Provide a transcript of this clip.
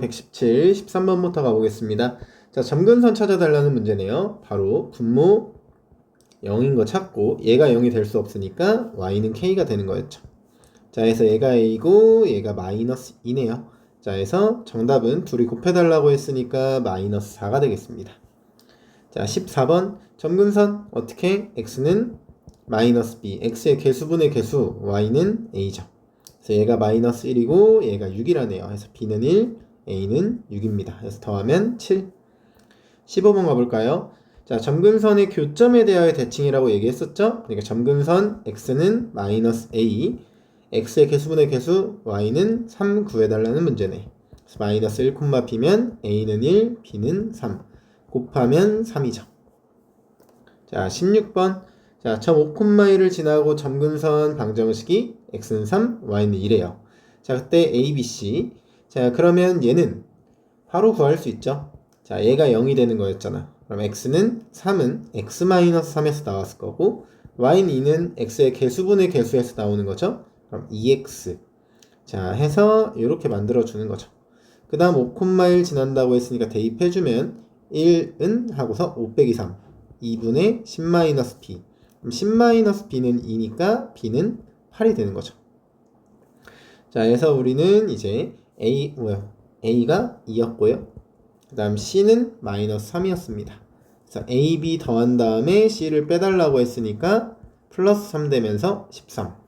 117, 13번부터 가보겠습니다. 자, 점근선 찾아달라는 문제네요. 바로 분모 0인 거 찾고 얘가 0이 될 수 없으니까 y는 k가 되는 거였죠. 자, 그래서 얘가 a고 얘가 마이너스 2네요. 자, 그래서 정답은 둘이 곱해달라고 했으니까 마이너스 4가 되겠습니다. 자, 14번 점근선 어떻게 x는 마이너스 b, x의 개수분의 개수, y는 a죠. 그래서 얘가 마이너스 1이고 얘가 6이라네요. 그래서 b는 1, a는 6입니다. 그래서 더하면 7. 15번 가볼까요? 자, 점근선의 교점에 대하여 대칭이라고 얘기했었죠? 그러니까 점근선 x는 마이너스 a, x의 개수분의 개수, y는 3 구해달라는 문제네. 그래서 마이너스 1, b면 a는 1, b는 3. 곱하면 3이죠. 자, 16번. 자, 점 5,1을 지나고 점근선 방정식이 x는 3, y는 1이에요. 자, 그때 a, b, c. 자, 그러면 얘는 바로 구할 수 있죠. 자, 얘가 0이 되는 거였잖아. 그럼 x는 3은 x-3에서 나왔을 거고 y는 2는 x의 개수분의 개수에서 나오는 거죠. 그럼 2x. 자, 해서 이렇게 만들어 주는 거죠. 그 다음 5,1 지난다고 했으니까 대입해 주면 1은 하고서 5 빼기 3. 2분의 10-b. 그럼 10-b는 2니까 b는 8이 되는 거죠. 자, 그래서 우리는 이제 a 뭐야? a가 2였고요. 그 다음 c는 마이너스 3이었습니다. 그래서 a, b 더한 다음에 c를 빼달라고 했으니까 플러스 3 되면서 13.